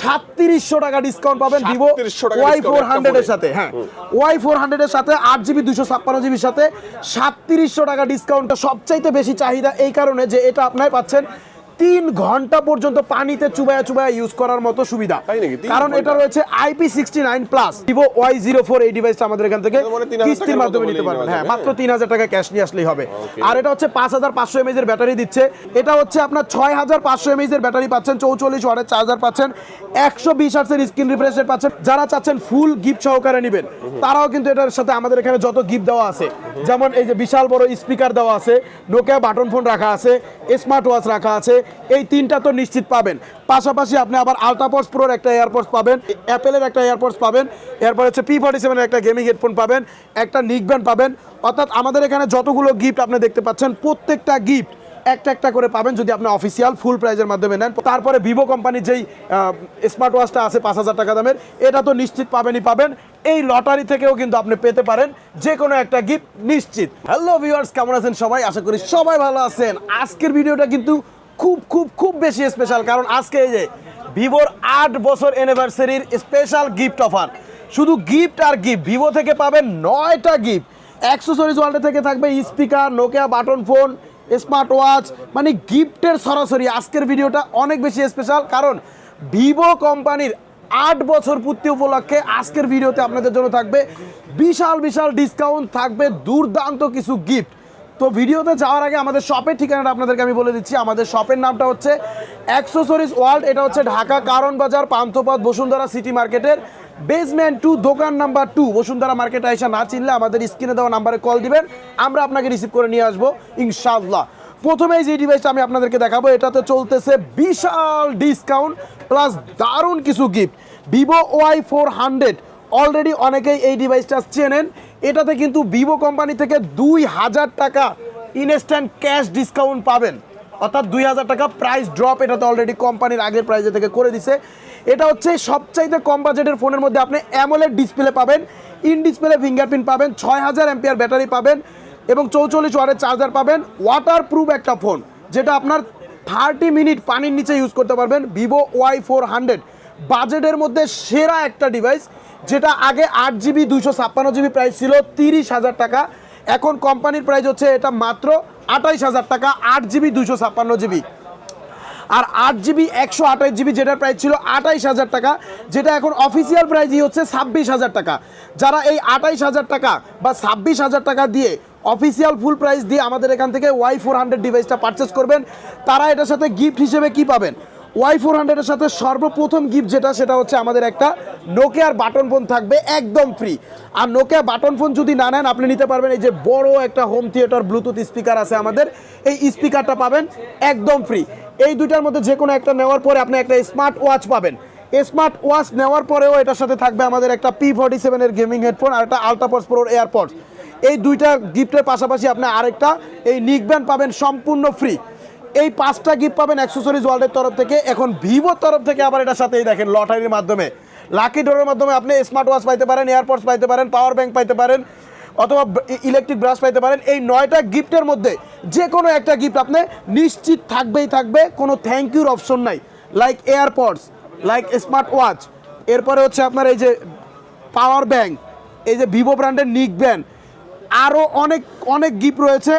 সাতত্রিশশো টাকা ডিসকাউন্ট পাবেন Vivo Y four হান্ড্রেডের সাথে হ্যাঁ। ওয়াই ফোর হান্ড্রেডের সাথে আট জিবি দুশো ছাপ্পান্ন জিবির সাথে সাতত্রিশশো টাকা ডিসকাউন্টটা সবচাইতে বেশি চাহিদা এই কারণে যে এটা আপনার পাচ্ছেন। তিন ঘণ্টা পর্যন্ত পানিতে চুবায়া চুবায়া ইউজ করার মতো সুবিধা। কারণ এটা? রয়েছে IP sixty nine plus Vivo Y zero four এই ডিভাইসটা আমাদের এখান থেকে এটা 3000 কিস্তির মাধ্যমে নিতে পারবেন। হ্যাঁ মাত্র তিন হাজার টাকা ক্যাশ নিয়ে আসলেই হবে। আর এটা হচ্ছে পাঁচ হাজার পাঁচশো এমএজ এর ব্যাটারি দিচ্ছে। এটা হচ্ছে আপনার ছয় হাজার পাঁচশো এমএজ এর ব্যাটারি পাচ্ছেন চৌচল্লিশ ওয়াটের চার্জার পাচ্ছেন একশো বিশ হার্সের স্ক্রিন রিফ্রেশের পাচ্ছেন। যারা চাচ্ছেন ফুল গিফট সহকারে নেবেন তারাও কিন্তু এটার সাথে আমাদের এখানে যত গিফট দেওয়া আছে যেমন এই যে বিশাল বড় স্পিকার দেওয়া আছে নোকিয়া বাটন ফোন রাখা আছে স্মার্ট ওয়াচ রাখা আছে এই তিনটা তো নিশ্চিত পাবেন। পাশাপাশি আপনি আবার আলট্রাপডস প্রোর একটা এয়ারপডস পাবেন অ্যাপেলের একটা এয়ারপডস পাবেন, এরপর হচ্ছে পি ফর্টি সেভেনের একটা গেমিং হেডফোন পাবেন, একটা নিক ব্যান্ড পাবেন। অর্থাৎ আমাদের এখানে যতগুলো গিফট আপনি দেখতে পাচ্ছেন, প্রত্যেকটা গিফট একটা একটা করে পাবেন যদি আপনি অফিসিয়াল ফুল প্রাইজের মাধ্যমে নেন। তারপরে ভিভো কোম্পানির যেই স্মার্ট ওয়াচটা আছে পাঁচ হাজার টাকা দামের, এটা তো নিশ্চিত পাবেনই পাবেন। এই লটারি থেকেও কিন্তু আপনি পেতে পারেন যে কোনো একটা গিফট নিশ্চিত। হ্যালো ভিউয়ার্স কেমন আছেন সবাই? আশা করি সবাই ভালো আছেন। আজকের ভিডিওটা কিন্তু খুব খুব খুব বেশি স্পেশাল কারণ আজকে এই যে ভিভোর আট বছর অ্যানিভার্সারির স্পেশাল গিফট অফার শুধু গিফট আর গিফট ভিভো থেকে পাবেন নয়টা গিফট অ্যাক্সেসরিজ ওয়ার্ল্ডে থেকে থাকবে speaker Nokia button phone smart watch মানে গিফটের সরাসরি। আজকের ভিডিওটা অনেক বেশি স্পেশাল কারণ ভিভো কোম্পানির আট বছর পূর্তি উপলক্ষে আজকের ভিডিওতে আপনাদের জন্য থাকবে বিশাল বিশাল ডিসকাউন্ট থাকবে দুর্দান্ত কিছু গিফট তো ভিডিওতে যাওয়ার আগে আমাদের শপের ঠিকানাটা আপনাদেরকে আমি বলে দিচ্ছি। আমাদের শপের নামটা হচ্ছে অ্যাক্সেসরিজ ওয়ার্ল্ড এটা হচ্ছে ঢাকা কারণ বাজার, পান্থপথ, বসুন্ধরা সিটি মার্কেটের বেসমেন্ট টু দোকান নাম্বার টু বসুন্ধরা মার্কেটে এসে না চিনলে আমাদের স্ক্রিনে দেওয়া নাম্বারে কল দিবেন, আমরা আপনাকে রিসিভ করে নিয়ে আসব, ইনশাআল্লাহ। প্রথমে যে ডিভাইসটা আমি আপনাদেরকে দেখাবো, এটাতে চলতেছে বিশাল ডিসকাউন্ট প্লাস দারুণ কিছু gift Vivo Y four hundred already অনেকেই এই ডিভাইসটা চেনেন। এটাতে কিন্তু ভিভো কোম্পানি থেকে দুই হাজার টাকা ইনস্ট্যান্ট ক্যাশ ডিসকাউন্ট পাবেন। অর্থাৎ দুই হাজার টাকা প্রাইস ড্রপ এটাতে অলরেডি কোম্পানির আগের প্রাইজে থেকে করে দিছে। এটা হচ্ছে সবচাইতে কম বাজেটের ফোনের মধ্যে আপনি অ্যামোলেড ডিসপ্লে পাবেন ইন ডিসপ্লে ফিঙ্গারপ্রিন্ট পাবেন, ছয় হাজার এমপিআর ব্যাটারি পাবেন এবং চৌচল্লিশ ওয়াটের চার্জার পাবেন। ওয়াটার প্রুফ একটা ফোন যেটা আপনার থার্টি মিনিট পানির নিচে ইউজ করতে পারবেন, ভিভো ওয়াই ফোর হান্ড্রেড। বাজেটের মধ্যে সেরা একটা ডিভাইস যেটা আগে আট জিবি দুইশো ছাপ্পান্ন জিবি প্রাইস ছিল তিরিশ হাজার টাকা। এখন কোম্পানির প্রাইস হচ্ছে এটা মাত্র আঠাইশ হাজার টাকা, আট জিবি দুইশো ছাপ্পান্ন জিবি আর আট জিবি একশো আঠাশ জিবি যেটার প্রাইস ছিল আঠাইশ হাজার টাকা, যেটা এখন অফিসিয়াল প্রাইসই হচ্ছে ছাব্বিশ হাজার টাকা। যারা এই আঠাইশ হাজার টাকা বা ছাব্বিশ হাজার টাকা দিয়ে অফিসিয়াল ফুল প্রাইস দিয়ে আমাদের এখান থেকে ওয়াই ফোর হান্ড্রেড ডিভাইসটা পারচেস করবেন, তারা এটার সাথে গিফট হিসেবে কি পাবেন? ওয়াই ফোর হান্ড্রেডের সাথে সর্বপ্রথম গিফট যেটা, সেটা হচ্ছে আমাদের একটা নোকিয়ার বাটন ফোন থাকবে, একদম ফ্রি আর নোকিয়া বাটন ফোন যদি না নেন, আপনি নিতে পারবেন এই যে বড় একটা হোম থিয়েটার ব্লুটুথ স্পিকার আছে আমাদের। এই স্পিকারটা পাবেন একদম ফ্রি এই দুইটার মধ্যে যে কোনো একটা নেওয়ার পরে আপনি একটা স্মার্ট ওয়াচ পাবেন। স্মার্ট ওয়াচ নেওয়ার পরেও এটার সাথে থাকবে আমাদের একটা পি ফর্টি সেভেনের গেমিং হেডফোন আর একটা আলট্রাপডস প্রোর এয়ারপডস। এই দুইটা গিফটের পাশাপাশি আপনি আরেকটা এই নিক ব্যান্ড পাবেন সম্পূর্ণ ফ্রি এই পাঁচটা গিফট পাবেন অ্যাক্সেসরিজ ওয়ার্ল্ডের তরফ থেকে। এখন ভিভোর তরফ থেকে আবার এটার সাথেই দেখেন লটারির মাধ্যমে। লাকি ডোরের মাধ্যমে আপনি স্মার্ট ওয়াচ পাইতে পারেন এয়ারপডস পাইতে পারেন পাওয়ার ব্যাংক পাইতে পারেন, অথবা ইলেকট্রিক ব্রাশ পাইতে পারেন। এই নয়টা গিফটের মধ্যে যে কোনো একটা গিফট আপনি নিশ্চিত থাকবেই থাকবে, কোনো থ্যাংক ইউর অপশন নাই। Like AirPods like smart watch এরপরে হচ্ছে আপনার এই যে পাওয়ার ব্যাংক এই যে ভিভো ব্র্যান্ডের নিক ব্যান্ড আরও অনেক অনেক গিফট রয়েছে।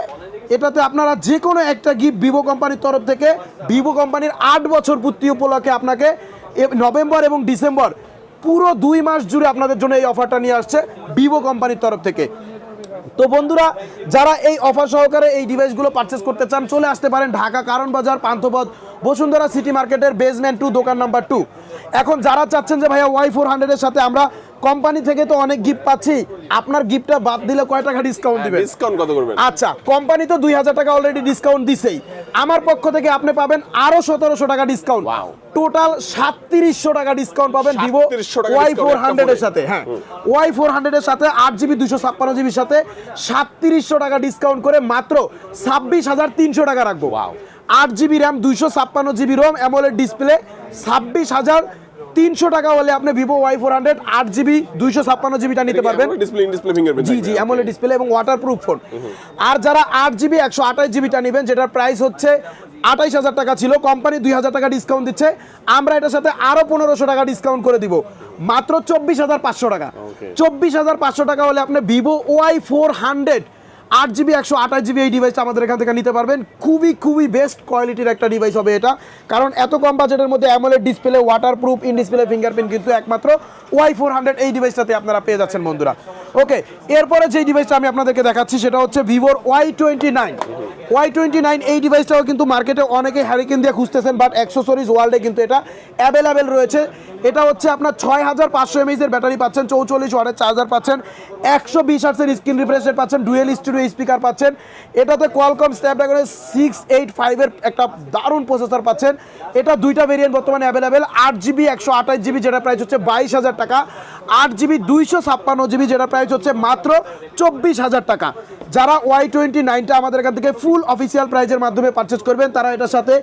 এটাতে আপনারা যে কোনো একটা গিফট ভিভো কোম্পানির তরফ থেকে ভিভো কোম্পানির আট বছর পূর্তি উপলক্ষে আপনাকে নভেম্বর এবং ডিসেম্বর পুরো দুই মাস জুড়ে আপনাদের জন্য এই অফারটা নিয়ে আসছে ভিভো কোম্পানির তরফ থেকে। তো বন্ধুরা, যারা এই অফার সহকারে এই ডিভাইসগুলো পারচেস করতে চান, চলে আসতে পারেন ঢাকা কারণ বাজার, পান্থপথ, বসুন্ধরা সিটি মার্কেটের বেসমেন্ট টু দোকান নাম্বার টু এখন যারা চাচ্ছেন যে ভাইয়া ওয়াই ফোর হান্ড্রেডের সাথে আমরা কোম্পানি থেকে তো অনেক গিফট পাচ্ছি। আপনার গিফটটা বাদ দিলে কয় টাকা ডিসকাউন্ট দিবেন? ডিসকাউন্ট কত করবেন? আচ্ছা কোম্পানি তো দুই হাজার টাকা অলরেডি ডিসকাউন্ট দিছেই। আমার পক্ষ থেকে আপনি পাবেন আরও সতেরোশো টাকা ডিসকাউন্ট. টোটাল সাতত্রিশশো টাকা ডিসকাউন্ট পাবেন ভিভো 3700 টাকা ওয়াই ফোর হান্ড্রেডের সাথে হ্যাঁ। ওয়াই ফোর হান্ড্রেডের সাথে আট জিবি দুশো ছাপ্পান্ন জিবির সাথে সাতত্রিশশো টাকা ডিসকাউন্ট করে মাত্র ছাব্বিশ হাজার তিনশো টাকা রাখব. আট জিবি র্যাম দুইশো ছাপ্পান্ন জিবি রোম অ্যামোলেড ডিসপ্লে ছাব্বিশ হাজার তিনশো টাকা হলে আপনি ভিভো ওয়াই ফোর হান্ড্রেড আট জিবি দুইশো ছাপ্পান্ন জিবিটা নিতে পারবেন। জি জি অ্যামোলেড ডিসপ্লে এবং ওয়াটারপ্রুফ ফোন আর যারা আট জিবি একশো আঠাশ জিবিটা নেবেন যেটার প্রাইস হচ্ছে আঠাইশ হাজার টাকা ছিল কোম্পানি দুই হাজার টাকা ডিসকাউন্ট দিচ্ছে। আমরা এটার সাথে আরও পনেরোশো টাকা ডিসকাউন্ট করে দিব। মাত্র চব্বিশ হাজার পাঁচশো টাকা। চব্বিশ হাজার পাঁচশো টাকা হলে আপনি ভিভো ওয়াই ফোর হান্ড্রেড আট জিবি একশো আঠাশ জিবি এই ডিভাইসটা আমাদের এখান থেকে নিতে পারবেন। খুবই খুবই বেস্ট কোয়ালিটির একটা ডিভাইস হবে এটা। কারণ এত কম বাজেটের মধ্যে AMOLED display waterproof in display fingerprint কিন্তু একমাত্র ওয়াই ফোর হান্ড্রেড এই ডিভাইসটাতে আপনারা পেয়ে যাচ্ছেন বন্ধুরা। ওকে এরপরে যে ডিভাইসটা আমি আপনাদেরকে দেখাচ্ছি সেটা হচ্ছে ভিভোর Y twenty nine Y twenty nine এই ডিভাইসটাও কিন্তু মার্কেটে অনেকে হ্যারিকেন দিয়ে খুঁজতেছেন বাট অ্যাক্সেসরিজ ওয়ার্ল্ডে কিন্তু এটা অ্যাভেলেবেল রয়েছে। এটা হচ্ছে আপনার ছয় হাজার পাঁচশো এমএইচের ব্যাটারি পাচ্ছেন, চৌচল্লিশ ওয়াটের চার্জার পাচ্ছেন, একশো বিশ আর্টসের স্ক্রিন রিফ্রেশ পাচ্ছেন ডুয়েল স্টুডিও স্পিকার পাচ্ছেন। এটাতে কোয়ালকম স্ন্যাপড্রাগনের সিক্স এইট ফাইভের একটা দারুণ প্রসেসর পাচ্ছেন। এটা দুইটা ভেরিয়েন্ট বর্তমানে অ্যাভেলেবেল আট জিবি একশো আঠাশ জিবি যেটা প্রাইস হচ্ছে বাইশ হাজার টাকা। আট জিবি দুইশো ছাপ্পান্ন জিবি যেটা প্রাইস হচ্ছে মাত্র চব্বিশ হাজার টাকা। যারা ওয়াই টোয়েন্টি নাইনটা আমাদের এখান থেকে ফুল অফিসিয়াল প্রাইজের মাধ্যমে পারচেস করবেন, তারা এটার সাথে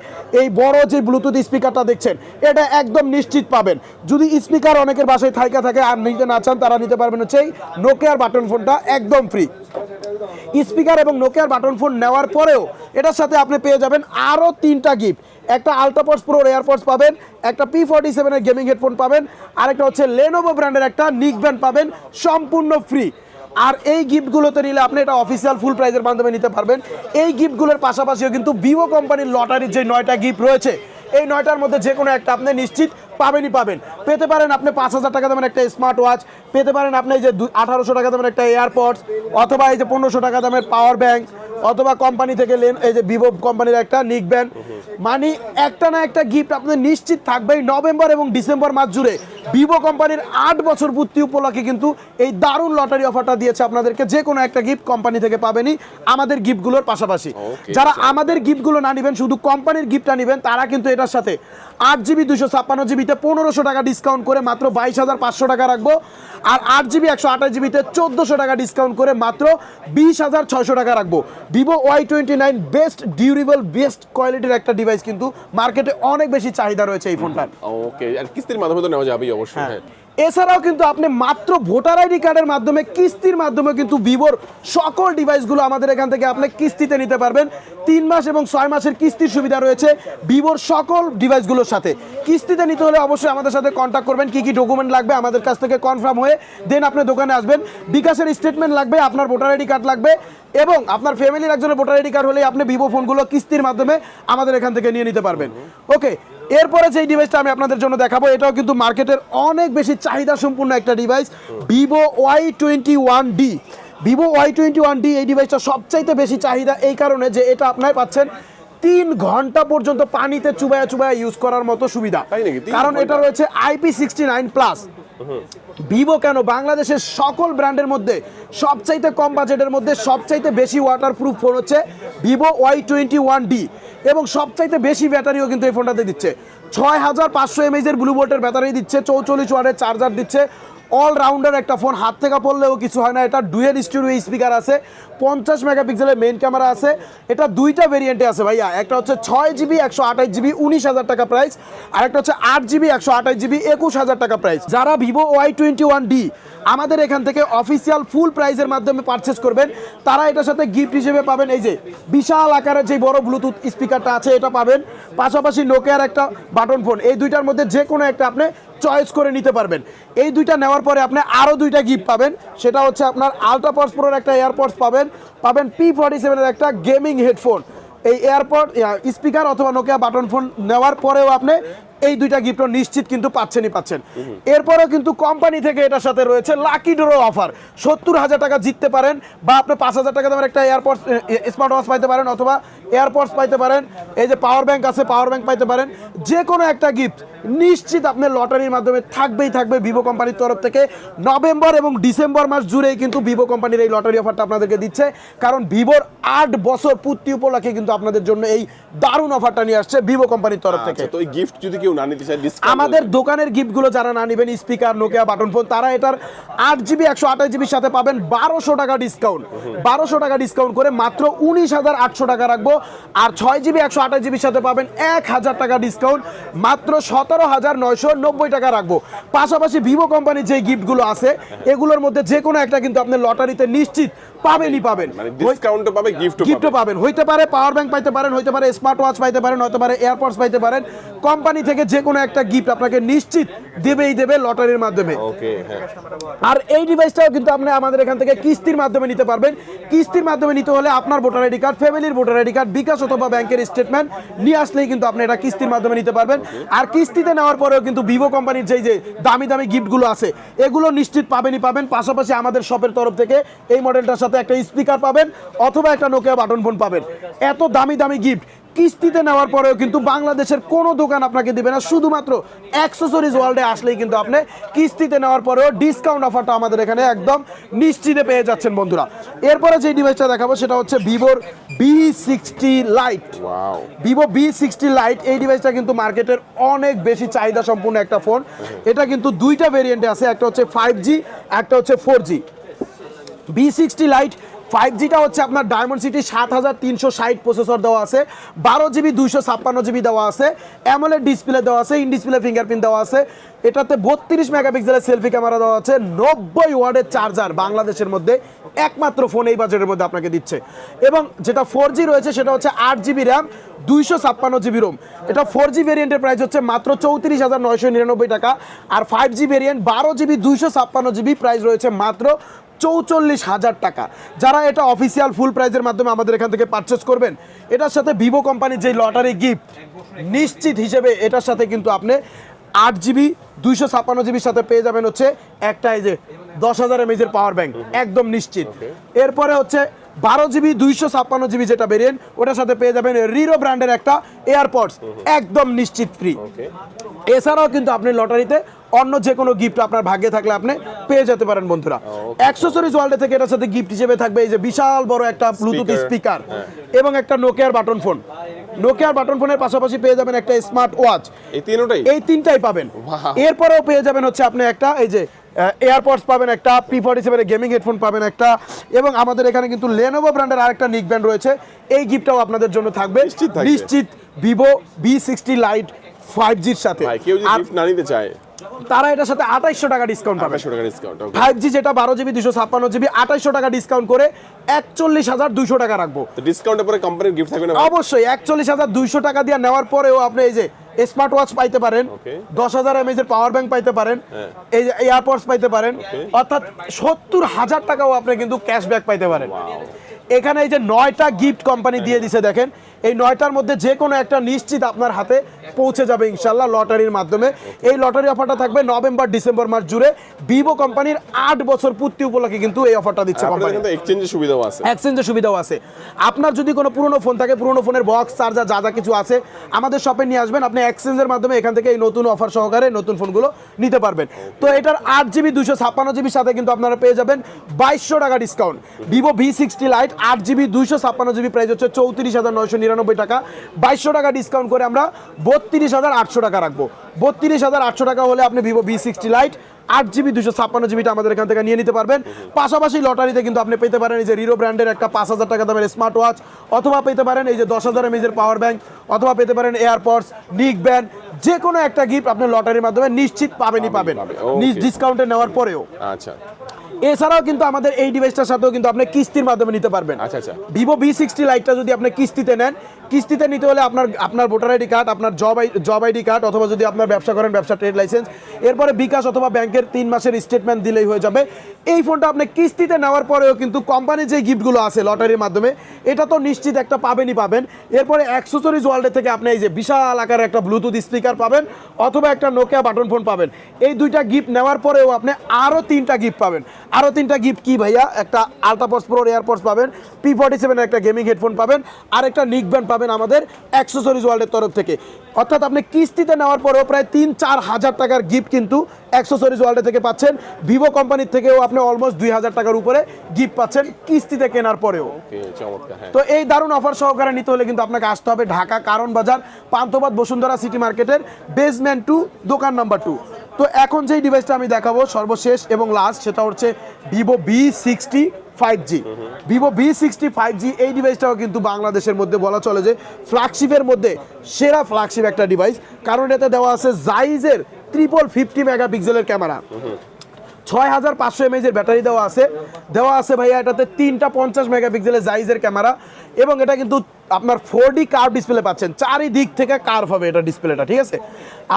এই বড় যে ব্লুটুথ স্পিকারটা দেখছেন, এটা একদম নিশ্চিত পাবেন। যদি স্পিকার অনেকের বাসায় থাইকা থাকে আর নিতে না চান, তারা নিতে পারবেন হচ্ছে এই নোকিয়ার বাটন ফোনটা একদম ফ্রি স্পিকার এবং নোকিয়ার বাটন ফোন নেওয়ার পরেও এটার সাথে আপনি পেয়ে যাবেন আরও তিনটা গিফট একটা আলট্রাপডস প্রো এয়ারপডস পাবেন, একটা পি ফর্টি সেভেনের গেমিং হেডফোন পাবেন, আরেকটা হচ্ছে লেনোভো ব্র্যান্ডের একটা নিক ব্যান্ড পাবেন, সম্পূর্ণ ফ্রি আর এই গিফটগুলোতে নিলে আপনি এটা অফিসিয়াল ফুল প্রাইজের মাধ্যমে নিতে পারবেন। এই গিফটগুলোর পাশাপাশিও কিন্তু ভিভো কোম্পানির লটারির যে নয়টা গিফট রয়েছে, এই নয়টার মধ্যে যে কোনো একটা আপনি নিশ্চিত পাবেনই পাবেন। পেতে পারেন আপনি পাঁচ হাজার টাকা দামের একটা স্মার্ট ওয়াচ পেতে পারেন আপনি এই যে আঠারোশো টাকা দামের একটা এয়ারপডস অথবা এই যে পনেরোশো টাকা দামের পাওয়ার ব্যাংক অথবা কোম্পানি থেকে লেন এই যে ভিভো কোম্পানির একটা নিক ব্যান্ড মানে একটা না একটা গিফট আপনার নিশ্চিত থাকবেই নভেম্বর এবং ডিসেম্বর মাস জুড়ে। ভিভো কোম্পানির আট বছর পূর্তি উপলক্ষে কিন্তু এই দারুণ লটারি অফারটা দিয়েছে আপনাদেরকে। যে কোনো একটা গিফট কোম্পানি থেকে পাবেনই আমাদের গিফটগুলোর পাশাপাশি। যারা আচ্ছা। আমাদের গিফটগুলো না নেবেন শুধু কোম্পানির গিফটটা নেবেন তারা কিন্তু এটার সাথে আট জিবি দুশো ছাপ্পান্ন জিবিতে পনেরোশো টাকা ডিসকাউন্ট করে মাত্র বাইশ হাজার পাঁচশো টাকা রাখব। আর আট জিবি একশো আঠাশ জিবিতে চোদ্দোশো টাকা ডিসকাউন্ট করে মাত্র বিশ হাজার ছয়শো টাকা রাখব। Vivo Y twenty nine best durable best কোয়ালিটির একটা ডিভাইস কিন্তু মার্কেটে অনেক বেশি চাহিদা রয়েছে এই ফোনটার ওকে আর কিস্তির মাধ্যমে তো নেওয়া যাবেই অবশ্যই হ্যাঁ। এছাড়াও কিন্তু আপনি মাত্র ভোটার আইডি কার্ডের মাধ্যমে, কিস্তির মাধ্যমে কিন্তু ভিভোর সকল ডিভাইসগুলো আমাদের এখান থেকে আপনি কিস্তিতে নিতে পারবেন। তিন মাস এবং ছয় মাসের কিস্তির সুবিধা রয়েছে ভিভোর সকল ডিভাইসগুলোর সাথে। কিস্তিতে নিতে হলে অবশ্যই আমাদের সাথে কন্ট্যাক্ট করবেন, কি কি ডকুমেন্ট লাগবে আমাদের কাছ থেকে কনফার্ম হয়ে দেন আপনি দোকানে আসবেন। বিকাশের স্টেটমেন্ট লাগবে, আপনার ভোটার আইডি কার্ড লাগবে এবং আপনার ফ্যামিলির একজনের ভোটার আইডি কার্ড হলে আপনি ভিভো ফোনগুলো কিস্তির মাধ্যমে আমাদের এখান থেকে নিয়ে নিতে পারবেন। ওকে এরপরে যেই ডিভাইসটা আমি আপনাদের জন্য দেখাবো এটাও কিন্তু মার্কেটের অনেক বেশি চাহিদা সম্পূর্ণ একটা device Vivo Y twenty one D Vivo Y twenty one D এই ডিভাইসটা সবচাইতে বেশি চাহিদা এই কারণে যে এটা আপনার পাচ্ছেন তিন ঘণ্টা পর্যন্ত পানিতে চুবায়া চুবায়া ইউজ করার মতো সুবিধা। কারণ এটা? রয়েছে IP sixty nine plus Vivo কেন? বাংলাদেশের সকল ব্র্যান্ডের মধ্যে, সবচাইতে কম বাজেটের মধ্যে সবচাইতে বেশি ওয়াটারপ্রুফ ফোন হচ্ছে Vivo Y twenty one D এবং সবচাইতে বেশি ব্যাটারিও কিন্তু এই ফোনটাতে দিচ্ছে। ছয় হাজার পাঁচশো এমএইচের ব্লু বোল্টের ব্যাটারি দিচ্ছে, চৌচল্লিশ ওয়াটের চার্জার দিচ্ছে অলরাউন্ডার একটা ফোন হাত থেকে পড়লেও কিছু হয় না। এটা ডুয়েল স্টুডিও স্পিকার আছে, পঞ্চাশ মেগাপিক্সেলের মেন ক্যামেরা আছে। এটা দুইটা ভেরিয়েন্টে আছে ভাইয়া। একটা হচ্ছে ছয় জিবি একশো আঠাশ জিবি উনিশ হাজার টাকা প্রাইস আর একটা হচ্ছে আট জিবি একশো আঠাশ জিবি একুশ হাজার টাকা প্রাইস যারা Vivo Y twenty one D আমাদের এখান থেকে অফিসিয়াল ফুল প্রাইজের মাধ্যমে পারচেস করবেন। তারা এটার সাথে গিফট হিসেবে পাবেন এই যে বিশাল আকারের যে বড় ব্লুটুথ স্পিকারটা আছে, এটা পাবেন। পাশাপাশি নোকিয়ার একটা বাটন ফোন এই দুইটার মধ্যে যে কোনো একটা আপনি চয়েস করে নিতে পারবেন। এই দুইটা নেওয়ার পরে আপনি আরও দুইটা গিফট পাবেন। সেটা হচ্ছে আপনার আলট্রাপডস প্রোর একটা এয়ারপডস পাবেন। পাবেন পি ফর্টি সেভেনের একটা গেমিং হেডফোন এই এয়ারপড স্পিকার অথবা নোকিয়া বাটন ফোন নেওয়ার পরেও আপনি এই দুইটা গিফট নিশ্চিত কিন্তু পাচ্ছেনই পাচ্ছেন। এরপরেও কিন্তু কোম্পানি থেকে এটার সাথে রয়েছে লাকি ড্র অফার সত্তর হাজার টাকা জিততে পারেন বা আপনি পাঁচ হাজার টাকা দামের একটা এয়ারপোর্টস স্মার্ট ওয়াচ পাইতে পারেন অথবা এয়ারপোর্টস পাইতে পারেন। এই যে পাওয়ার ব্যাংক আছে পাওয়ার ব্যাংক পাইতে পারেন। যে কোনো একটা গিফট নিশ্চিত আপনার লটারির মাধ্যমে থাকবেই থাকবে ভিভো কোম্পানির তরফ থেকে। নভেম্বর এবং ডিসেম্বর মাস জুড়েই কিন্তু ভিভো কোম্পানির এই লটারি অফারটা আপনাদেরকে দিচ্ছে। কারণ ভিভোর আট বছর পূর্তি উপলক্ষে কিন্তু আপনাদের জন্য এই দারুণ অফারটা নিয়ে আসছে ভিভো কোম্পানির তরফ থেকে। আচ্ছা তো এই গিফট যদি কেউ না নিতে চায় ডিসকাউন্ট আমাদের দোকানের গিফটগুলো যারা না নেবেন স্পিকার নোকিয়া বাটন ফোন তারা এটার আট জিবি একশো আঠাশ জিবির সাথে পাবেন বারোশো টাকা ডিসকাউন্ট বারোশো টাকা ডিসকাউন্ট করে মাত্র উনিশ হাজার আটশো টাকা রাখব। আর ছয় জিবি একশো আঠাশ জিবির সাথে পাবেন এক হাজার টাকা ডিসকাউন্ট মাত্র সতেরো হাজার নয়শো নব্বই টাকা রাখব। পাশাপাশি ভিভো কোম্পানির যে গিফটগুলো আছে, এগুলোর মধ্যে যে কোনো একটা কিন্তু আপনি লটারিতে নিশ্চিত পাবেনই পাবেন। মানে ডিসকাউন্টও পাবে গিফটও গিফটও পাবেন। হইতে পারে পাওয়ার ব্যাংক পাইতে পারেন হইতে পারে স্মার্ট ওয়াচ পাইতে পারেন হতে পারে এয়ারপডস পাইতে পারেন। কোম্পানি থেকে যে কোনো একটা গিফট আপনাকে নিশ্চিত দেবেই দেবে লটারির মাধ্যমে। ওকে হ্যাঁ। আর এই ডিভাইসটাও কিন্তু আপনি আমাদের এখান থেকে কিস্তির মাধ্যমে নিতে পারবেন। কিস্তির মাধ্যমে নিতে হলে আপনার ভোটার আইডি কার্ড ফ্যামিলির ভোটার আইডি কার্ড বিকাশ অথবা ব্যাংকের স্টেটমেন্ট নিয়ে আসলেই কিন্তু আপনি এটা কিস্তির মাধ্যমে নিতে পারবেন। আর কিস্তিতে নেওয়ার পরেও কিন্তু ভিভো কোম্পানির যেই যে দামি দামি গিফটগুলো আছে এগুলো নিশ্চিত পাবেনই পাবেন। পাশাপাশি আমাদের শপের তরফ থেকে এই মডেলটার সাথে একটা স্পিকার পাবেন অথবা একটা নোকিয়া বাটন ফোন পাবেন। এত দামি দামি গিফট কিস্তিতে নেওয়ার পরেও কিন্তু বাংলাদেশের কোনো দোকান আপনাকে দিবে না। শুধুমাত্র অ্যাক্সেসরিজ ওয়ার্ল্ডে আসলেই কিন্তু আপনি কিস্তিতে নেওয়ার পরেও ডিসকাউন্ট অফারটা আমাদের এখানে একদম নিশ্চিতে পেয়ে যাচ্ছেন বন্ধুরা। এরপরে যে ডিভাইসটা দেখাবো সেটা হচ্ছে ভিভোর V sixty lite Vivo V sixty lite এই ডিভাইসটা কিন্তু মার্কেটের অনেক বেশি চাহিদা সম্পূর্ণ একটা ফোন এটা কিন্তু দুইটা ভেরিয়েন্টে আছে। একটা হচ্ছে ফাইভ জি একটা হচ্ছে four G V sixty lite five জিটা হচ্ছে আপনার ডায়মন্ড সিটি সাত হাজার তিনশো ষাট প্রসেসর দেওয়া আছে, বারো জিবি দুইশো ছাপ্পান্ন জিবি দেওয়া আছে অ্যামোলেড ডিসপ্লে দেওয়া আছে ইন ডিসপ্লে ফিঙ্গারপ্রিন্ট দেওয়া আছে, এটাতে বত্রিশ মেগাপিক্সেলের সেলফি ক্যামেরা দেওয়া আছে, নব্বই ওয়ার্ডের চার্জার বাংলাদেশের মধ্যে, একমাত্র ফোন এই বাজেটের মধ্যে আপনাকে দিচ্ছে। এবং যেটা ফোর জি রয়েছে, সেটা হচ্ছে আট জিবি র্যাম দুইশো ছাপ্পান্ন জিবি রোম এটা ফোর জি ভেরিয়েন্টের প্রাইস হচ্ছে মাত্র চৌত্রিশ হাজার নয়শো নিরানব্বই টাকা, আর ফাইভ জি ভেরিয়েন্ট বারো জিবি দুইশো ছাপ্পান্ন জিবি প্রাইস রয়েছে মাত্র চৌচল্লিশ হাজার টাকা। যারা এটা অফিসিয়াল ফুল প্রাইজের মাধ্যমে আমাদের এখান থেকে পারচেস করবেন এটার সাথে ভিভো কোম্পানির যে লটারি গিফট নিশ্চিত হিসেবে এটার সাথে কিন্তু আপনি আট জিবি দুইশো ছাপ্পান্ন জিবির সাথে পেয়ে যাবেন হচ্ছে একটা এই যে দশ হাজার এমএজের পাওয়ার ব্যাঙ্ক একদম নিশ্চিত। এরপরে হচ্ছে বারো জিবি দুইশো ছাপ্পান্ন জিবি যেটা বেরিয়েন ওটার সাথে পেয়ে যাবেন রিরো ব্র্যান্ডের একটা এয়ারপডস একদম নিশ্চিত ফ্রি এছাড়াও কিন্তু আপনি লটারিতে অন্য যে কোনো গিফট আপনার ভাগ্যে থাকলে আপনি পেয়ে যেতে পারেন বন্ধুরা। অ্যাক্সেসরিজ ওয়ার্ল্ডে থেকে এটার সাথে গিফট হিসেবে থাকবে এই যে বিশাল বড় একটা ব্লুটুথ স্পিকার হ্যাঁ। এবং একটা নোকিয়ার বাটন ফোন নোকিয়ার বাটন ফোনের পাশাপাশি পেয়ে যাবেন একটা স্মার্ট ওয়াচ এই তিনটাই? এই তিনটাই পাবেন। এরপরেও পেয়ে যাবেন হচ্ছে আপনি একটা এই যে এয়ারপডস পাবেন একটা পি ফর্টি সেভেনের গেমিং হেডফোন পাবেন একটা এবং আমাদের এখানে কিন্তু লেনোভো ব্র্যান্ডের আরেকটা নিক ব্যান্ড রয়েছে। এই গিফটটাও আপনাদের জন্য থাকবে। নিশ্চিত Vivo V sixty lite five জির সাথে। কেউ যদি না নিতে চায় তারা এটার সাথে আঠাইশশো টাকা ডিসকাউন্ট পাবে। টাকা ডিসকাউন্ট ফাইভ জি যেটা বারো জিবি দুশো ছাপ্পান্ন জিবি আঠাইশশো টাকা ডিসকাউন্ট করে একচল্লিশ হাজার দুইশো টাকা রাখব। তো ডিসকাউন্টের পরে কোম্পানির গিফট থাকবে না অবশ্যই একচল্লিশ হাজার দুইশো টাকা দিয়ে নেওয়ার পরেও আপনি এই যে স্মার্ট ওয়াচ পাইতে পারেন দশ হাজার এমএজ এর পাওয়ার ব্যাংক পাইতে পারেন হ্যাঁ। এই যে এয়ারপডস পাইতে পারেন অর্থাৎ সত্তর হাজার টাকাও আপনি কিন্তু ক্যাশব্যাক পাইতে পারেন। এখানে এই যে নয়টা গিফট কোম্পানি দিয়ে দিছে দেখেন এই নয়টার মধ্যে যে কোনো একটা নিশ্চিত আপনার হাতে পৌঁছে যাবে ইনশাল্লাহ লটারির মাধ্যমে। এই লটারি অফারটা থাকবে নভেম্বর ডিসেম্বর মাস জুড়ে। ভিভো কোম্পানির আট বছর পূর্তি উপলক্ষে কিন্তু এই অফারটা দিচ্ছে কোম্পানি। এক্সচেঞ্জের সুবিধাও আছে। এক্সচেঞ্জের সুবিধাও আছে। আপনার যদি কোনো পুরনো ফোন থাকে পুরনো ফোনের বক্স চার্জার যা যা কিছু আছে আমাদের শপে নিয়ে আসবেন। আপনি এক্সচেঞ্জের মাধ্যমে এখান থেকে এই নতুন অফার সহকারে নতুন ফোনগুলো নিতে পারবেন। তো এটার আট জিবি দুশো ছাপ্পান্ন জিবির সাথে কিন্তু আপনারা পেয়ে যাবেন বাইশশো টাকা discount Vivo V sixty lite আট জিবি দুইশো ছাপ্পান্ন জিবি প্রাইস হচ্ছে চৌত্রিশ হাজার নয়শো নিরানব্বই টাকা। বাইশশো টাকা ডিসকাউন্ট করে আমরা বত্রিশ হাজার আটশো টাকা রাখব। বত্রিশ হাজার আটশো টাকা হলে আপনি ভিভো ভি সিক্সটি লাইট আট জিবি দুশো ছাপ্পান্ন জিবিটা আমাদের এখান থেকে নিয়ে নিতে পারবেন। পাশাপাশি লটারিতে কিন্তু আপনি পেতে পারেন এই যে রিরো ব্র্যান্ডের একটা পাঁচ হাজার টাকা দামের স্মার্ট ওয়াচ অথবা পেতে পারেন এই যে দশ হাজার এমএজের পাওয়ার ব্যাংক অথবা পেতে পারেন এয়ারপডস নিক ব্যান্ড যে কোনো একটা গিফট আপনি লটারির মাধ্যমে নিশ্চিত পাবেনই পাবেন. ডিসকাউন্টে নেওয়ার পরেও। আচ্ছা। এছাড়াও কিন্তু আমাদের এই ডিভাইসটার সাথেও কিন্তু আপনি কিস্তির মাধ্যমে নিতে পারবেন। আচ্ছা, আচ্ছা। ভিভো বি সিক্সটি লাইটটা যদি আপনি কিস্তিতে নেন কিস্তিতে নিতে হলে আপনার আপনার ভোটার আইডি কার্ড আপনার job I job ID card অথবা যদি আপনার ব্যবসা করেন ব্যবসা ট্রেড লাইসেন্স এরপরে বিকাশ অথবা ব্যাংকের তিন মাসের স্টেটমেন্ট দিলেই হয়ে যাবে। এই ফোনটা আপনি কিস্তিতে নেওয়ার পরেও কিন্তু কোম্পানির যে গিফটগুলো আছে লটারির মাধ্যমে এটা তো নিশ্চিত একটা পাবেনই পাবেন। এরপরে অ্যাক্সেসরিজ ওয়ার্ল্ডের থেকে আপনি এই যে বিশাল আকারের একটা ব্লুটুথ স্পিকার পাবেন অথবা একটা নোকিয়া বাটন ফোন পাবেন। এই দুইটা গিফট নেওয়ার পরেও আপনি আরও তিনটা গিফট পাবেন। আরও তিনটা গিফট কি ভাইয়া? একটা আলট্রাপস প্রো এয়ারপডস পাবেন পি ফর্টি সেভেনের একটা গেমিং হেডফোন পাবেন আর একটা নিক ব্যান্ড পাবেন আমাদের অ্যাক্সেসরিজ ওয়ার্ল্ডের তরফ থেকে। অর্থাৎ আপনি কিস্তিতে নেওয়ার পরেও প্রায় তিন চার হাজার টাকার গিফট কিন্তু অ্যাক্সেসরিজ ওয়ার্ল্ডে থেকে পাচ্ছেন। ভিভো কোম্পানির থেকেও আপনি অলমোস্ট দুই হাজার টাকার উপরে গিফট পাচ্ছেন কিস্তিতে কেনার পরেও। হ্যাঁ। তো এই দারুণ অফার সহকারে নিতে হলে কিন্তু আপনাকে আসতে হবে ঢাকা কারণ বাজার পান্থবাদ বসুন্ধরা সিটি মার্কেটের বেসমেন্ট টু দোকান নাম্বার টু তো এখন যেই ডিভাইসটা আমি দেখাবো সর্বশেষ এবং লাস্ট সেটা হচ্ছে Vivo V sixty five G Vivo V sixty five G এই ডিভাইসটাও কিন্তু বাংলাদেশের মধ্যে বলা চলে যে ফ্ল্যাগশিপের মধ্যে, সেরা ফ্ল্যাগশিপ একটা ডিভাইস কারণ এতে দেওয়া আছে জাইজের ট্রিপল ফিফটি মেগাপিক্সেলের ক্যামেরা ছয় হাজার পাঁচশো এমএইচ এর ব্যাটারি দেওয়া আছে। দেওয়া আছে ভাইয়া এটাতে তিনটা পঞ্চাশ মেগাপিক্সেলের জাইজের ক্যামেরা এবং এটা কিন্তু আপনার ফোর ডি কার্ভ ডিসপ্লে পাচ্ছেন। চারিদিক থেকে কার্ভ হবে এটা ডিসপ্লেটা ঠিক আছে?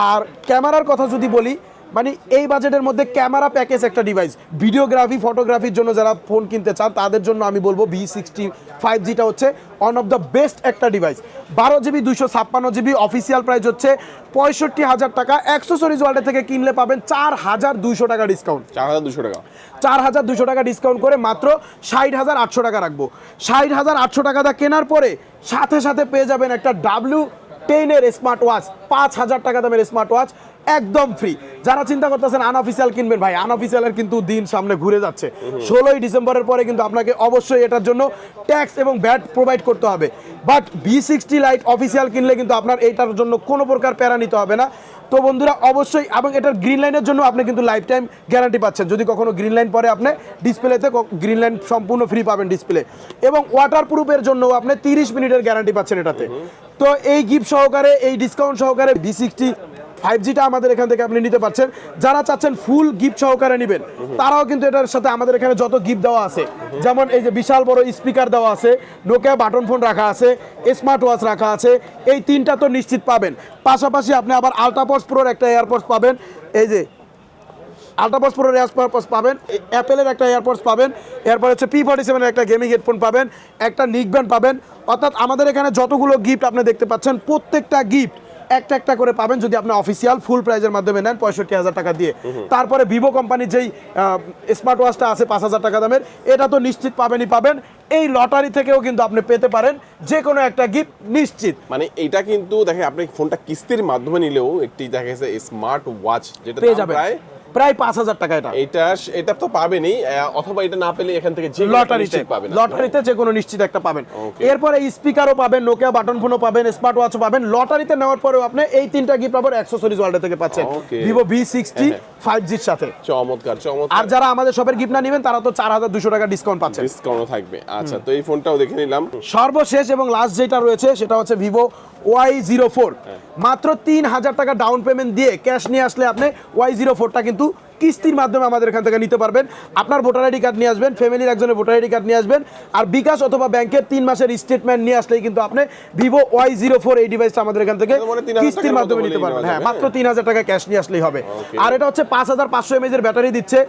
আর ক্যামেরার কথা যদি বলি মানে এই বাজেটের মধ্যে ক্যামেরা প্যাকেজ একটা ডিভাইস ভিডিওগ্রাফি ফটোগ্রাফির জন্য যারা ফোন কিনতে চান তাদের জন্য আমি বলব বি সিক্সটি ফাইভ জিটা হচ্ছে ওয়ান অফ দ্য বেস্ট একটা ডিভাইস বারো জিবি দুশো ছাপ্পান্ন জিবি অফিসিয়াল প্রাইস হচ্ছে পঁয়ষট্টি হাজার টাকা। অ্যাক্সেসরিজ ওয়ার্ল্ডে থেকে কিনলে পাবেন চার হাজার দুশো টাকা ডিসকাউন্ট চার হাজার দুশো টাকা। চার হাজার দুশো টাকা ডিসকাউন্ট করে মাত্র ষাট হাজার আটশো টাকা রাখব। ষাট হাজার আটশো টাকা দা কেনার পরে সাথে সাথে পেয়ে যাবেন একটা ডাব্লিউ টেনের স্মার্ট ওয়াচ পাঁচ হাজার টাকা দামের স্মার্ট ওয়াচ একদম ফ্রি যারা চিন্তা করতেছেন আনঅফিসিয়াল কিনবেন, ভাই আনঅফিসিয়ালের কিন্তু দিন সামনে ঘুরে যাচ্ছে। ষোলোই ডিসেম্বরের পরে কিন্তু আপনাকে অবশ্যই এটার জন্য ট্যাক্স এবং ব্যাট প্রোভাইড করতে হবে। But V sixty lite official কিনলে কিন্তু আপনার এইটার জন্য কোনো প্রকার প্যারা নিতে হবে না। তো বন্ধুরা, অবশ্যই এবং এটার গ্রিন লাইনের জন্য আপনি কিন্তু লাইফ টাইম গ্যারান্টি পাচ্ছেন। যদি কখনো গ্রিন লাইন পরে আপনি ডিসপ্লেতে গ্রিন লাইন সম্পূর্ণ ফ্রি পাবেন ডিসপ্লে এবং ওয়াটার প্রুফের জন্য আপনি তিরিশ মিনিটের গ্যারান্টি পাচ্ছেন এটাতে। তো এই গিফট সহকারে, এই ডিসকাউন্ট সহকারে বি সিক্সটি ফাইভ জিটা আমাদের এখান থেকে আপনি নিতে পারছেন। যারা চাচ্ছেন ফুল গিফট সহকারে নেবেন, তারাও কিন্তু এটার সাথে আমাদের এখানে যত গিফট দেওয়া আছে, যেমন এই যে বিশাল বড় স্পিকার দেওয়া আছে নোকিয়া বাটন ফোন রাখা আছে স্মার্ট ওয়াচ রাখা আছে, এই তিনটা তো নিশ্চিত পাবেন। পাশাপাশি আপনি আবার আলট্রাপস প্রোর একটা এয়ারপোর্টস পাবেন, এই যে আলট্রাপস প্রোর এয়ারপোর্টস পাবেন অ্যাপেলের একটা এয়ারপোর্টস পাবেন, এরপর হচ্ছে পি ফর্টি সেভেনের একটা গেমিং হেডফোন পাবেন, একটা নিক ব্যান্ড পাবেন। অর্থাৎ আমাদের এখানে যতগুলো গিফট আপনি দেখতে পাচ্ছেন, প্রত্যেকটা গিফট একটা একটা করে পাবেন যদি আপনি অফিসিয়াল ফুল প্রাইজের মাধ্যমে নেন পঁয়ষট্টি হাজার টাকা দিয়ে। তারপরে ভিভো কোম্পানির যেই স্মার্ট ওয়াচটা আছে পাঁচ হাজার টাকা দামের এটা তো নিশ্চিত পাবেনই পাবেন। এই লটারি থেকেও কিন্তু আপনি পেতে পারেন। যে কোনো একটা গিফট নিশ্চিত। মানে এটা কিন্তু দেখেন আপনি ফোনটা কিস্তির মাধ্যমে নিলেও একটি দেখা গেছে স্মার্ট ওয়াচ যেটা পেয়ে যাবে প্রায় পাঁচ হাজার টাকা এটা। এটা এটা তো পাবেনই অথবা এটা না পেলে এখান থেকে যে লটারিতে পাবেন লটারিতে যে কোনো নিশ্চিত একটা পাবেন। এরপরে স্পিকারও পাবেন নোকিয়া বাটন ফোনও পাবেন স্মার্ট ওয়াচও পাবেন। লটারিতে নেওয়ার পরেও আপনি এই তিনটা গিফট আবার অ্যাক্সেসরিজ ওয়ার্ল্ড থেকে পাচ্ছেন. Vivo V sixty. ফাইভ জির সাথে। চমৎকার চমৎকার। আর যারা আমাদের শপের গিফট না নেবেন তারা তো চার হাজার দুশো টাকা ডিসকাউন্ট পাচ্ছেন। ডিসকাউন্টও থাকবে। আচ্ছা তো এই ফোনটাও দেখে নিলাম। সর্বশেষ এবং লাস্ট যেটা রয়েছে সেটা হচ্ছে ভিভো ওয়াই জিরো ফোর মাত্র তিন হাজার টাকা ডাউন পেমেন্ট দিয়ে ক্যাশ নিয়ে আসলে আপনি ওয়াই জিরো ফোরটা কিন্তু কিস্তির মাধ্যমে আমাদের এখান থেকে নিতে পারবেন। আপনার ভোটার আইডি কার্ড নিয়ে আসবেন ফ্যামিলির একজনের ভোটার আইডি কার্ড নিয়ে আসবেন আর বিকাশ অথবা ব্যাংকের তিন মাসের স্টেটমেন্ট নিয়ে আসলেই কিন্তু আপনি ভিভো ওয়াই জিরো ফোর এই ডিভাইসটা আমাদের এখান থেকে তার 3,000 কিস্তির মাধ্যমে নিতে পারবেন। হ্যাঁ মাত্র তিন হাজার টাকা ক্যাশ নিয়ে আসলেই হবে। আর এটা হচ্ছে পাঁচ হাজার পাঁচশো এমএজ এর ব্যাটারি দিচ্ছে।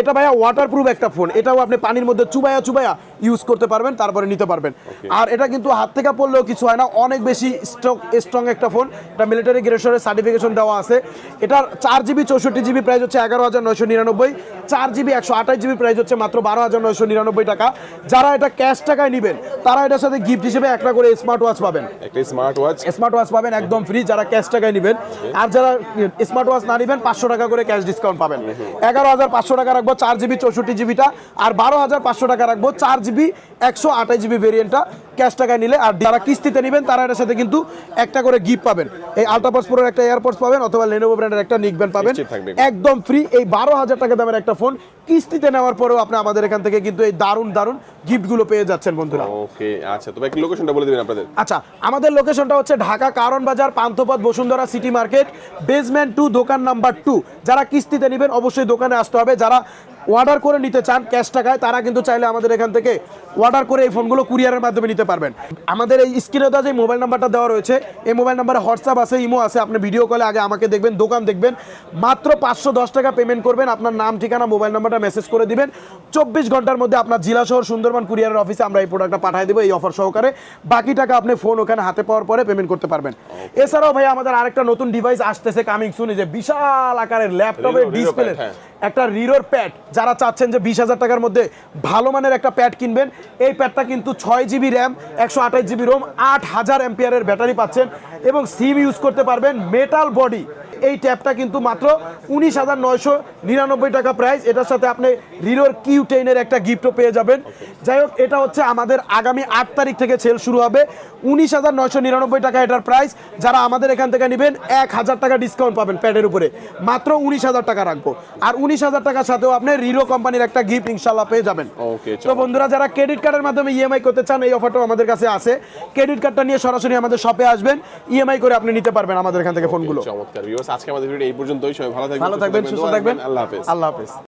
এটা ভাইয়া ওয়াটার প্রুফ একটা ফোন এটাও আপনি পানির মধ্যে চুবাইয়া চুবাইয়া ইউজ করতে পারবেন তারপরে নিতে পারবেন। আর এটা কিন্তু হাত থেকে পড়লেও কিছু হয় না অনেক বেশি স্ট্রং স্ট্রং একটা ফোন এটা মিলিটারি গ্রেসরের সার্টিফিকেশন দেওয়া আছে। এটার চার জিবি চৌষট্টি জিবি প্রাইস হচ্ছে এগারো হাজার নয়শো নিরানব্বই। চার জিবি একশো আঠাশ জিবি প্রাইস হচ্ছে মাত্র বারো হাজার নয়শো নিরানব্বই টাকা। যারা এটা ক্যাশ টাকায় নেবেন তারা এটার সাথে গিফট হিসেবে একটা করে স্মার্ট ওয়াচ পাবেন। একটা স্মার্ট ওয়াচ স্মার্ট ওয়াচ পাবেন একদম ফ্রি যারা ক্যাশ টাকায় নেবেন। আর যারা স্মার্ট ওয়াচ না নেবেন পাঁচশো টাকা করে ক্যাশ ডিসকাউন্ট পাবেন। এগারো হাজার পাঁচশো টাকা রাখব চার জিবি চৌষট্টি জিবিটা, আর বারো হাজার পাঁচশো টাকা রাখব চার জিবি একশো আঠাশ জিবি ভেরিয়েন্টটা ক্যাশ টাকায় নিলে আর যারা কিস্তিতে নেবেন তারা এটার সাথে কিন্তু একটা করে গিফট পাবেন। এই আলট্রাপাস প্রোর একটা এয়ারপোর্টস পাবেন অথবা লেনোভো ব্র্যান্ডের একটা নিক ব্যান্ড পাবেন। একদম ফ্রি এই বারো হাজার টাকা দামের একটা ফোন কিস্তিতে নেওয়ার পরেও আপনি আমাদের এখান থেকে কিন্তু এই দারুণ দারুণ গিফটগুলো পেয়ে যাচ্ছেন বন্ধুরা। ওকে আচ্ছা তো ভাই লোকেশনটা বলে দিবেন আপনাদের। আচ্ছা আমাদের লোকেশনটা হচ্ছে Dhaka Karwan Bazar Panthapath Bashundhara city market basement two দোকান নাম্বার টু যারা কিস্তিতে নেবেন অবশ্যই দোকানে আসতে হবে। যারা অর্ডার করে নিতে চান ক্যাশ টাকায় তারা কিন্তু চাইলে আমাদের এখান থেকে অর্ডার করে এই ফোনগুলো কুরিয়ারের মাধ্যমে নিতে পারবেন। আমাদের এই স্ক্রিনে দেওয়া যে মোবাইল নাম্বারটা দেওয়া রয়েছে এই মোবাইল নাম্বারে হোয়াটসঅ্যাপ আছে ইমো আছে আপনি ভিডিও কলে আগে আমাকে দেখবেন দোকান দেখবেন। মাত্র পাঁচশো দশ টাকা পেমেন্ট করবেন আপনার নাম ঠিকানা মোবাইল নাম্বারটা মেসেজ করে দিবেন। চব্বিশ ঘণ্টার মধ্যে আপনার জেলা শহর সুন্দরবন কুরিয়ারের অফিসে আমরা এই প্রোডাক্টটা পাঠিয়ে দেবো এই অফার সহকারে। বাকি টাকা আপনি ফোন ওখানে হাতে পাওয়ার পরে পেমেন্ট করতে পারবেন। এছাড়াও ভাই আমাদের আরেকটা নতুন ডিভাইস আসতেছে কামিং শুনি যে বিশাল আকারের ল্যাপটপের ডিসপ্লে। একটা রিরোর প্যাড। যারা চাচ্ছেন যে বিশ হাজার টাকার মধ্যে ভালো মানের একটা প্যাড কিনবেন, এই প্যাডটা কিন্তু ছয় জিবি র্যাম একশো আঠাশ জিবি রোম আট হাজার এম্পিয়ারের ব্যাটারি পাচ্ছেন এবং সিম ইউজ করতে পারবেন মেটাল বডি এই ট্যাবটা কিন্তু মাত্র উনিশ হাজার নয়শো নিরানব্বই টাকা প্রাইস এটার সাথে আপনি রিরোর কিউ টেনের একটা গিফটও পেয়ে যাবেন। যাই হোক এটা হচ্ছে আমাদের আগামী আট তারিখ থেকে সেল শুরু হবে। উনিশ হাজার নয়শো নিরানব্বই টাকা এটার প্রাইস যারা আমাদের এখান থেকে নেবেন এক হাজার টাকা ডিসকাউন্ট পাবেন প্যাডের উপরে। মাত্র উনিশ হাজার টাকা রাখব। আর উনিশ হাজার টাকার সাথেও আপনি রিরো কোম্পানির একটা গিফট ইনশাল্লাহ পেয়ে যাবেন। তো বন্ধুরা যারা ক্রেডিট কার্ডের মাধ্যমে ইএমআই করতে চান এই অফারটাও আমাদের কাছে আছে। ক্রেডিট কার্ডটা নিয়ে সরাসরি আমাদের শপে আসবেন। ইএমআই করে আপনি নিতে পারবেন আমাদের এখান থেকে ফোনগুলো চমৎকার আজকে আমাদের ভিডিও এই পর্যন্তই। সবাই ভালো থাকবেন ভালো থাকবেন সুস্থ থাকবেন। আল্লাহ হাফেজ। আল্লাহ হাফেজ।